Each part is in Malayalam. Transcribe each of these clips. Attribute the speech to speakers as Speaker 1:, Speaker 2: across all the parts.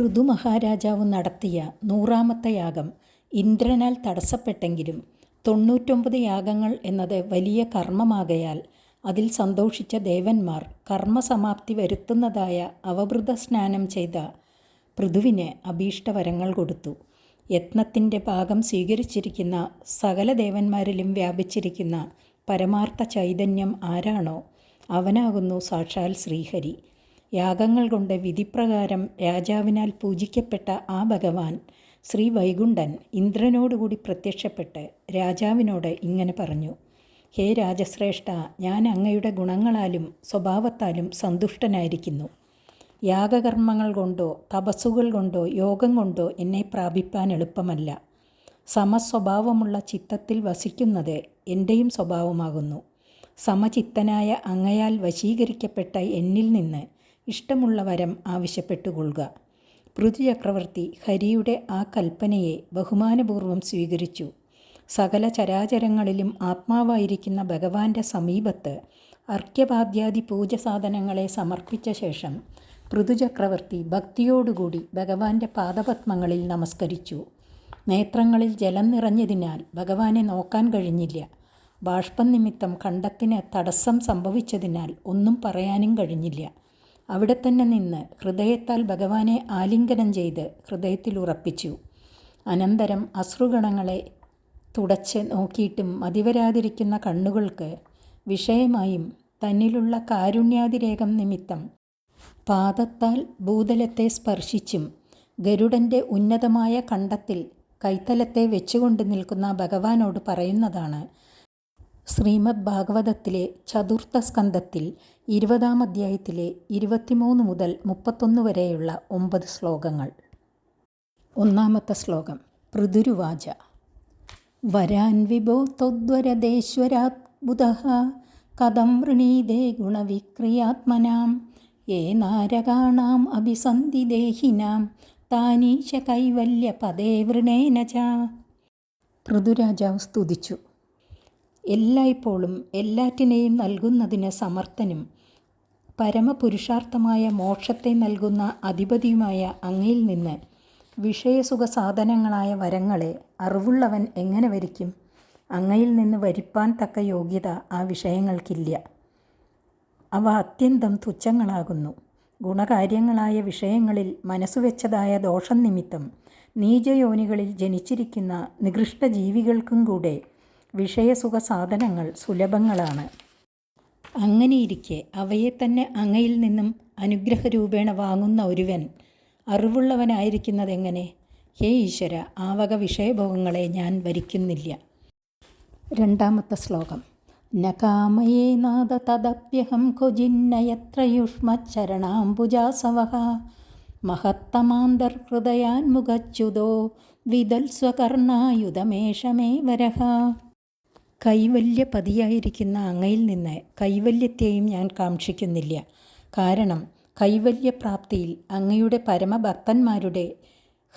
Speaker 1: ഋതു മഹാരാജാവ് നടത്തിയ നൂറാമത്തെ യാഗം ഇന്ദ്രനാൽ തടസ്സപ്പെട്ടെങ്കിലും തൊണ്ണൂറ്റൊമ്പത് യാഗങ്ങൾ എന്നത് വലിയ കർമ്മമാകയാൽ അതിൽ സന്തോഷിച്ച ദേവന്മാർ കർമ്മസമാപ്തി വരുത്തുന്നതായ അവഭൃത സ്നാനം ചെയ്ത പൃഥുവിന് അഭീഷ്ടവരങ്ങൾ കൊടുത്തു. യത്നത്തിന്റെ ഭാഗം സ്വീകരിച്ചിരിക്കുന്ന സകല ദേവന്മാരിലും വ്യാപിച്ചിരിക്കുന്ന പരമാർത്ഥ ചൈതന്യം ആരാണോ അവനാകുന്നു സാക്ഷാൽ ശ്രീഹരി. യാഗങ്ങൾ കൊണ്ട് വിധിപ്രകാരം രാജാവിനാൽ പൂജിക്കപ്പെട്ട ആ ഭഗവാൻ ശ്രീ വൈകുണ്ഠൻ ഇന്ദ്രനോടുകൂടി പ്രത്യക്ഷപ്പെട്ട് രാജാവിനോട് ഇങ്ങനെ പറഞ്ഞു ഹേ രാജശ്രേഷ്ഠ ഞാൻ അങ്ങയുടെ ഗുണങ്ങളാലും സ്വഭാവത്താലും സന്തുഷ്ടനായിരിക്കുന്നു. യാഗകർമ്മങ്ങൾ കൊണ്ടോ തപസ്സുകൾ കൊണ്ടോ യോഗം കൊണ്ടോ എന്നെ പ്രാപിപ്പാൻ എളുപ്പമല്ല. സമസ്വഭാവമുള്ള ചിത്തത്തിൽ വസിക്കുന്നത് എന്റെയും സ്വഭാവമാകുന്നു. സമചിത്തനായ അങ്ങയാൽ വശീകരിക്കപ്പെട്ട എന്നിൽ നിന്ന് ഇഷ്ടമുള്ള വരം ആവശ്യപ്പെട്ടുകൊള്ളുക. പൃഥുചക്രവർത്തി ഹരിയുടെ ആ കൽപ്പനയെ ബഹുമാനപൂർവം സ്വീകരിച്ചു. സകല ചരാചരങ്ങളിലും ആത്മാവായിരിക്കുന്ന ഭഗവാന്റെ സമീപത്ത് അർഘ്യപാദ്യാദി പൂജ സാധനങ്ങളെ സമർപ്പിച്ച ശേഷം പൃഥുചക്രവർത്തി ഭക്തിയോടുകൂടി ഭഗവാന്റെ പാദപത്മങ്ങളിൽ നമസ്കരിച്ചു. നേത്രങ്ങളിൽ ജലം നിറഞ്ഞതിനാൽ ഭഗവാനെ നോക്കാൻ കഴിഞ്ഞില്ല. ബാഷ്പം നിമിത്തം കണ്ടത്തിന് തടസ്സം സംഭവിച്ചതിനാൽ ഒന്നും പറയാനും കഴിഞ്ഞില്ല. അവിടെ തന്നെ നിന്ന് ഹൃദയത്താൽ ഭഗവാനെ ആലിംഗനം ചെയ്ത് ഹൃദയത്തിൽ ഉറപ്പിച്ചു. അനന്തരം അശ്രുഗണങ്ങളെ തുടച്ച് നോക്കിയിട്ടും മതിവരാതിരിക്കുന്ന കണ്ണുകൾക്ക് വിഷയമായും തന്നിലുള്ള കാരുണ്യാതിരേകം നിമിത്തം പാദത്താൽ ഭൂതലത്തെ സ്പർശിച്ചും ഗരുഡന്റെ ഉന്നതമായ കണ്ടത്തിൽ കൈത്തലത്തെ വെച്ചുകൊണ്ട് നിൽക്കുന്ന ഭഗവാനോട് പറയുന്നതാണ് ശ്രീമദ് ഭാഗവതത്തിലെ ചതുർത്ഥ സ്കന്ധത്തിൽ ഇരുപതാം അധ്യായത്തിലെ ഇരുപത്തിമൂന്ന് മുതൽ മുപ്പത്തൊന്ന് വരെയുള്ള ഒമ്പത് ശ്ലോകങ്ങൾ. ഒന്നാമത്തെ ശ്ലോകം പൃഥുരുവാച. വരാൻ വിഭോ ത്വദ്വരദേശ്വരാത്ഭുത കഥം വൃണീതേ ഗുണവിക്രിയാത്മനാം. ഏ നാരകാണാം അഭിസന്ധി ദേഹിനാം താനീശ കൈവല്യ പദേ വൃണേന പൃഥുരാജാവ് സ്തുതിച്ചു. എല്ലായ്പ്പോഴും എല്ലാറ്റിനെയും നൽകുന്നതിന് സമർത്ഥനും പരമപുരുഷാർത്ഥമായ മോക്ഷത്തെ നൽകുന്ന അധിപതിയുമായ അങ്ങയിൽ നിന്ന് വിഷയസുഖ സാധനങ്ങളായ വരങ്ങളെ അറിവുള്ളവൻ എങ്ങനെ വരിക്കും? അങ്ങയിൽ നിന്ന് വരിപ്പാൻ തക്ക യോഗ്യത ആ വിഷയങ്ങൾക്കില്ല. അവ അത്യന്തം തുച്ഛങ്ങളാകുന്നു. ഗുണകാര്യങ്ങളായ വിഷയങ്ങളിൽ മനസ്സുവെച്ചതായ ദോഷം നിമിത്തം നീചയോനികളിൽ ജനിച്ചിരിക്കുന്ന നികൃഷ്ട ജീവികൾക്കും കൂടെ വിഷയസുഖ സാധനങ്ങൾ സുലഭങ്ങളാണ്. അങ്ങനെയിരിക്കെ അവയെ തന്നെ അങ്ങയിൽ നിന്നും അനുഗ്രഹരൂപേണ വാങ്ങുന്ന ഒരുവൻ അറിവുള്ളവനായിരിക്കുന്നതെങ്ങനെ? ഹേ ഈശ്വര ആവക വിഷയഭോഗങ്ങളെ ഞാൻ വരിക്കുന്നില്ല. രണ്ടാമത്തെ ശ്ലോകം. നകാമയേ നാഥ തദപ്യഹം ക്വചിന്നയത്ര യുഷ്മച്ചരണാംബുജാസവ മഹത്തമാന്തർഹൃദയാൻമുഖച്യുതോ വിദൽസ്വകർണായുധമേഷമേ വരഹ. കൈവല്യപതിയായിരിക്കുന്ന അങ്ങയിൽ നിന്ന് കൈവല്യത്തെയും ഞാൻ കാക്ഷിക്കുന്നില്ല. കാരണം കൈവല്യപ്രാപ്തിയിൽ അങ്ങയുടെ പരമഭക്തന്മാരുടെ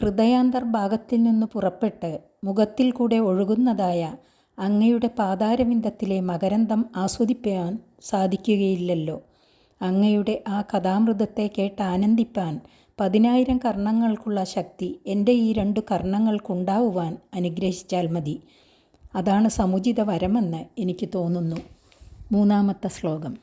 Speaker 1: ഹൃദയാന്തർഭാഗത്തിൽ നിന്ന് പുറപ്പെട്ട് മുഖത്തിൽ കൂടെ ഒഴുകുന്നതായ അങ്ങയുടെ പാതാരവിന്ദത്തിലെ മകരന്തം ആസ്വദിപ്പാൻ സാധിക്കുകയില്ലല്ലോ. അങ്ങയുടെ ആ കഥാമൃതത്തെ കേട്ട് ആനന്ദിപ്പാൻ പതിനായിരം കർണങ്ങൾക്കുള്ള ശക്തി എന്റെ ഈ രണ്ടു കർണങ്ങൾക്കുണ്ടാവുവാൻ അനുഗ്രഹിച്ചാൽ മതി. അതാണ് സമുചിത വരമെന്ന് എനിക്ക് തോന്നുന്നു. മൂന്നാമത്തെ ശ്ലോകം.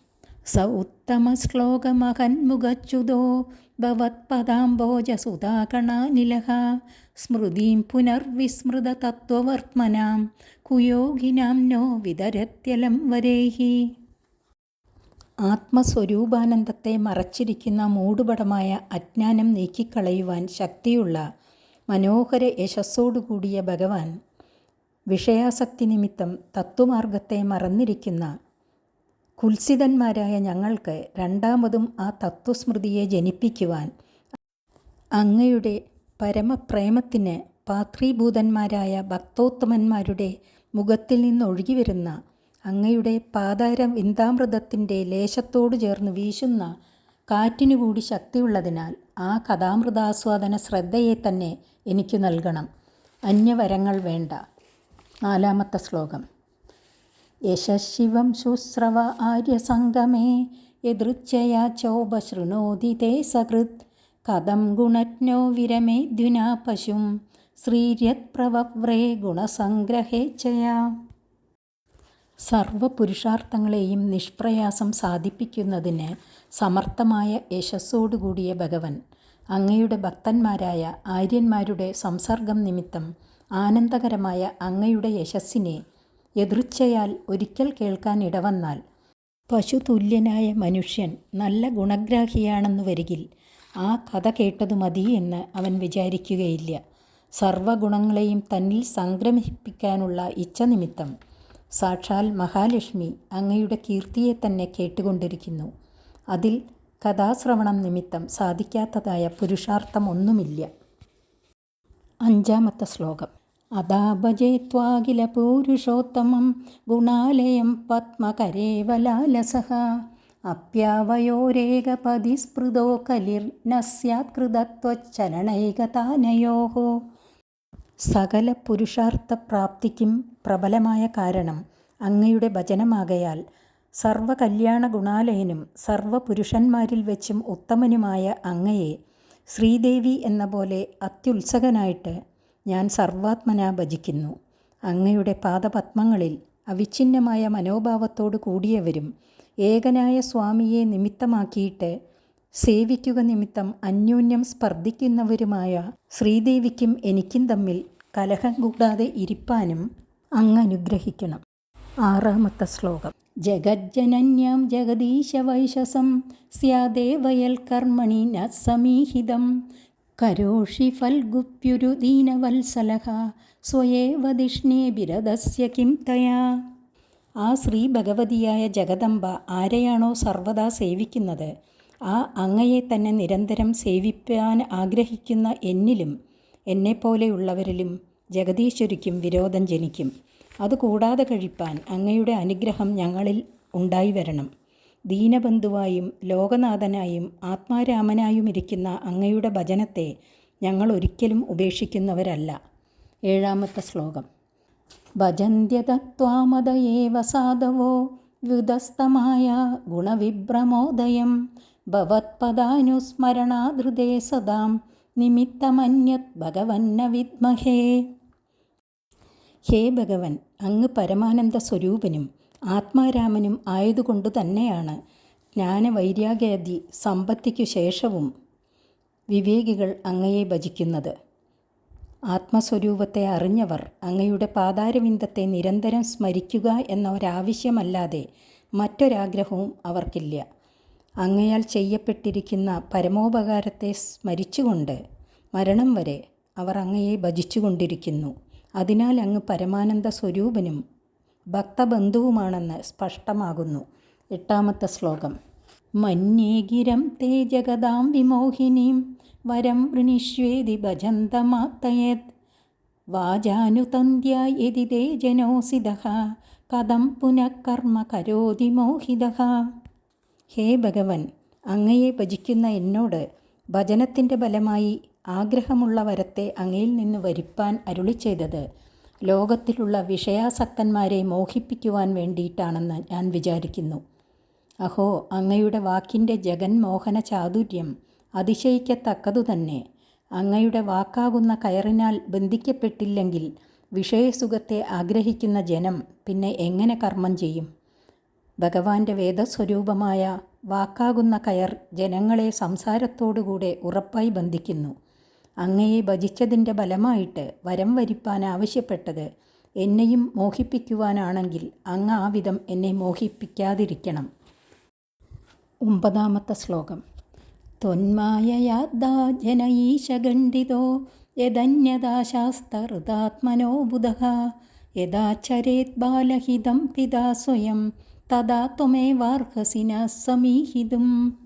Speaker 1: സ ഉത്തമ ശ്ലോകമഹന്മുഖച്യുതോ ഭവത്പദാംബോജസുതാകണാനിലഹ സ്മൃതിം പുനർവിസ്മൃത തത്വവർത്മനാം കുയോഗിനാം നോ വിതരത്യലം വരേഹി. ആത്മസ്വരൂപാനന്ദത്തെ മറച്ചിരിക്കുന്ന മൂടുപടമായ അജ്ഞാനം നീക്കിക്കളയുവാൻ ശക്തിയുള്ള മനോഹര യശസ്സോടുകൂടിയ ഭഗവാൻ വിഷയാസക്തി നിമിത്തം തത്വമാർഗത്തെ മറന്നിരിക്കുന്ന കുൽസിതന്മാരായ ഞങ്ങൾക്ക് രണ്ടാമതും ആ തത്വസ്മൃതിയെ ജനിപ്പിക്കുവാൻ അങ്ങയുടെ പരമപ്രേമത്തിന് പാത്രീഭൂതന്മാരായ ഭക്തോത്തമന്മാരുടെ മുഖത്തിൽ നിന്നൊഴുകി വരുന്ന അങ്ങയുടെ പാതാര വിന്താമൃതത്തിന്റെ ലേശത്തോട് ചേർന്ന് വീശുന്ന കാറ്റിനു കൂടി ശക്തിയുള്ളതിനാൽ ആ കഥാമൃതാസ്വാദന ശ്രദ്ധയെ തന്നെ എനിക്ക് നൽകണം. അന്യവരങ്ങൾ വേണ്ട. നാലാമത്തെ ശ്ലോകം. യശശിവം ശുശ്രവ ആര്യസംഗമേ യദൃച്ഛയാ ചോപശൃണോതി തേ സകൃത്. കഥം ഗുണജ്ഞോ വിരമേ ദ്വിനാ പശും ശ്രീര്യത്പ്രവവ്രേ ഗുണസംഗ്രഹേച്ഛയാ സർവപുരുഷാർത്ഥങ്ങളെയും നിഷ്പ്രയാസം സാധിപ്പിക്കുന്നതിന് സമർത്ഥമായ യശസ്സോടുകൂടിയ ഭഗവൻ അങ്ങയുടെ ഭക്തന്മാരായ ആര്യന്മാരുടെ സംസർഗം നിമിത്തം ആനന്ദകരമായ അങ്ങയുടെ യശസ്സിനെ എതൃച്ഛയാൽ ഒരിക്കൽ കേൾക്കാൻ ഇടവന്നാൽ പശുതുല്യനായ മനുഷ്യൻ നല്ല ഗുണഗ്രാഹിയാണെന്ന് വരികിൽ ആ കഥ കേട്ടതു മതി എന്ന് അവൻ വിചാരിക്കുകയില്ല. സർവഗുണങ്ങളെയും തന്നിൽ സംക്രമിപ്പിക്കാനുള്ള ഇച്ഛ നിമിത്തം സാക്ഷാൽ മഹാലക്ഷ്മി അങ്ങയുടെ കീർത്തിയെ തന്നെ കേട്ടുകൊണ്ടിരിക്കുന്നു. അതിൽ കഥാശ്രവണം നിമിത്തം സാധിക്കാത്തതായ പുരുഷാർത്ഥമൊന്നുമില്ല അഞ്ചാമത്തെ ശ്ലോകം. അതാഭജേ ത്വാഖില പൂരുഷോത്തമം ഗുണാലയം പത്മകരേവലാലസഹ അപ്യാവയോരേകപതി സ്പൃതോ കലിർന സ്യാത് കൃതത്വച്ചലനൈകതാനയോः. സകല പുരുഷാർത്ഥപ്രാപ്തിക്കും പ്രബലമായ കാരണം അങ്ങയുടെ ഭജനമാകയാൽ സർവകല്യാണ ഗുണാലയനും സർവപുരുഷന്മാരിൽ വെച്ചും ഉത്തമനുമായ അങ്ങയെ ശ്രീദേവി എന്ന പോലെ അത്യുത്സകനായിട്ട് ഞാൻ സർവാത്മന ഭജിക്കുന്നു. അങ്ങയുടെ പാദപത്മങ്ങളിൽ അവിഛിന്നമായ മനോഭാവത്തോടു കൂടിയവരും ഏകനായ സ്വാമിയെ നിമിത്തമാക്കിയിട്ട് സേവിക്കുക നിമിത്തം അന്യോന്യം സ്പർദ്ധിക്കുന്നവരുമായ ശ്രീദേവിക്കും എനിക്കും തമ്മിൽ കലഹം കൂടാതെ ഇരിപ്പാനും അങ്ങ് അനുഗ്രഹിക്കണം. ആറാമത്തെ ശ്ലോകം. ജഗജ്ജനന്യാം ജഗദീശവൈശസം സ്യാദേവയൽ കർമ്മണി ന സമീഹിതം. Karoshi ഫൽഗുപ്യുരു ദീനവത്സലഹ സ്വയേവ ദിഷ്ണേ ബിരദസ്യ Kim തയാ. ആ ശ്രീ ഭഗവതിയായ ജഗദംബ ആരെയാണോ സർവദാ സേവിക്കുന്നത്? ആ അങ്ങയെ തന്നെ നിരന്തരം സേവിപ്പാൻ ആഗ്രഹിക്കുന്ന എന്നിലും എന്നെപ്പോലെയുള്ളവരിലും ജഗദീശ്വരിക്കും വിരോധം ജനിക്കും. അതുകൂടാതെ കഴിപ്പാൻ അങ്ങയുടെ അനുഗ്രഹം ഞങ്ങളിൽ ഉണ്ടായി വരണം ദീനബന്ധുവായും ലോകനാഥനായും ആത്മാരാമനായും ഇരിക്കുന്ന അങ്ങയുടെ ഭജനത്തെ ഞങ്ങൾ ഒരിക്കലും ഉപേക്ഷിക്കുന്നവരല്ല. ഏഴാമത്തെ ശ്ലോകം. ഭജന്യതത്വാമതയേവ സാധവോ വ്യുതസ്തമായ ഗുണവിഭ്രമോദയം ഭവത്പദാനുസ്മരണാധൃതേ സദാം നിമിത്തമന്യത് ഭഗവന്ന വിദ്മഹേ ഹേ ഭഗവൻ അങ്ങ് പരമാനന്ദ സ്വരൂപനും ആത്മാരാമനും ആയതുകൊണ്ടു തന്നെയാണ് ജ്ഞാനവൈരാഗ്യാദി സമ്പത്തിക്കു ശേഷവും വിവേകികൾ അങ്ങയെ ഭജിക്കുന്നത്. ആത്മസ്വരൂപത്തെ അറിഞ്ഞവർ അങ്ങയുടെ പാതാരവിന്ദത്തെ നിരന്തരം സ്മരിക്കുക എന്ന ഒരാവശ്യമല്ലാതെ മറ്റൊരാഗ്രഹവും അവർക്കില്ല. അങ്ങയാൽ ചെയ്യപ്പെട്ടിരിക്കുന്ന പരമോപകാരത്തെ സ്മരിച്ചുകൊണ്ട് മരണം വരെ അവർ അങ്ങയെ ഭജിച്ചുകൊണ്ടിരിക്കുന്നു. അതിനാൽ അങ്ങ് പരമാനന്ദ സ്വരൂപനും ഭക്തബന്ധുവുമാണെന്ന് സ്പഷ്ടമാകുന്നു. എട്ടാമത്തെ ശ്ലോകം. മന്യേഗിരം തേ ജഗതാം വിമോഹിനീം വരം വൃണിഷ്വേതി ഭജന്തമാത്തയത് വാചാനുതന്ധ്യ യതി തേ കഥം പുനഃകർമ്മ കരോതി മോഹിത. ഹേ ഭഗവൻ അങ്ങയെ ഭജിക്കുന്ന എന്നോട് ഭജനത്തിന്റെ ഫലമായി ആഗ്രഹമുള്ള വരത്തെ അങ്ങയിൽ നിന്ന് വരിപ്പാൻ അരുളി ചെയ്തത്. ലോകത്തിലുള്ള വിഷയാസക്തന്മാരെ മോഹിപ്പിക്കുവാൻ വേണ്ടിയിട്ടാണെന്ന് ഞാൻ വിചാരിക്കുന്നു. അഹോ അങ്ങയുടെ വാക്കിന്റെ ജഗന്മോഹന ചാതുര്യം അതിശയിക്കത്തക്കതു തന്നെ അങ്ങയുടെ വാക്കാകുന്ന കയറിനാൽ ബന്ധിക്കപ്പെട്ടില്ലെങ്കിൽ വിഷയസുഖത്തെ ആഗ്രഹിക്കുന്ന ജനം പിന്നെ എങ്ങനെ കർമ്മം ചെയ്യും? ഭഗവാന്റെ വേദസ്വരൂപമായ വാക്കാകുന്ന കയർ ജനങ്ങളെ സംസാരത്തോടുകൂടെ ഉറപ്പായി ബന്ധിക്കുന്നു. അങ്ങയെ ഭജിച്ചതിന്റെ ഫലമായിട്ട് വരം വരിപ്പാൻ ആവശ്യപ്പെട്ടത് എന്നെയും മോഹിപ്പിക്കുവാനാണെങ്കിൽ അങ്ങ് ആ വിധം എന്നെ മോഹിപ്പിക്കാതിരിക്കണം. ഒമ്പതാമത്തെ ശ്ലോകം. ത്വന്മായയാദ്ദാ ജനയീശഖണ്ഡിതോ ബുധ ബുധഃ യഥാ ചരേത് ബാലഹിതം പിതാ സ്വയം തഥാ ത്വമേവാർഹസി ന സമീഹിതും.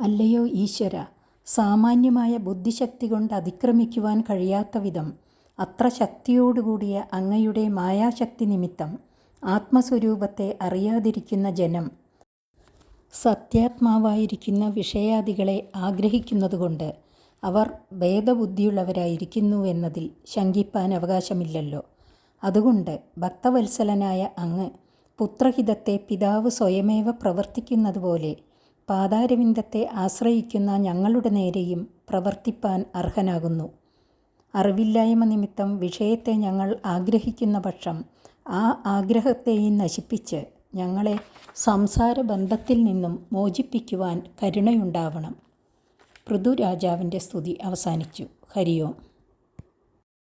Speaker 1: അല്ലയോ ഈശ്വര സാമാന്യമായ ബുദ്ധിശക്തി കൊണ്ട് അതിക്രമിക്കുവാൻ കഴിയാത്ത വിധം അത്ര ശക്തിയോടുകൂടിയ അങ്ങയുടെ മായാശക്തി നിമിത്തം ആത്മസ്വരൂപത്തെ അറിയാതിരിക്കുന്ന ജനം സത്യാത്മാവായിരിക്കുന്ന വിഷയാദികളെ ആഗ്രഹിക്കുന്നതുകൊണ്ട് അവർ ഭേദബുദ്ധിയുള്ളവരായിരിക്കുന്നു എന്നതിൽ ശങ്കിപ്പാൻ അവകാശമില്ലല്ലോ. അതുകൊണ്ട് ഭക്തവത്സലനായ അങ്ങ് പുത്രഹിതത്തെ പിതാവ് സ്വയമേവ പ്രവർത്തിക്കുന്നതുപോലെ പാതാരവിന്ദത്തെ ആശ്രയിക്കുന്ന ഞങ്ങളുടെ നേരെയും പ്രവർത്തിപ്പാൻ അർഹനാകുന്നു. അറിവില്ലായ്മ നിമിത്തം വിഷയത്തെ ഞങ്ങൾ ആഗ്രഹിക്കുന്ന പക്ഷം ആ ആഗ്രഹത്തെയും നശിപ്പിച്ച് ഞങ്ങളെ സംസാര ബന്ധത്തിൽ നിന്നും മോചിപ്പിക്കുവാൻ കരുണയുണ്ടാവണം. പൃഥുരാജാവിന്റെ സ്തുതി അവസാനിച്ചു. ഹരിയോം.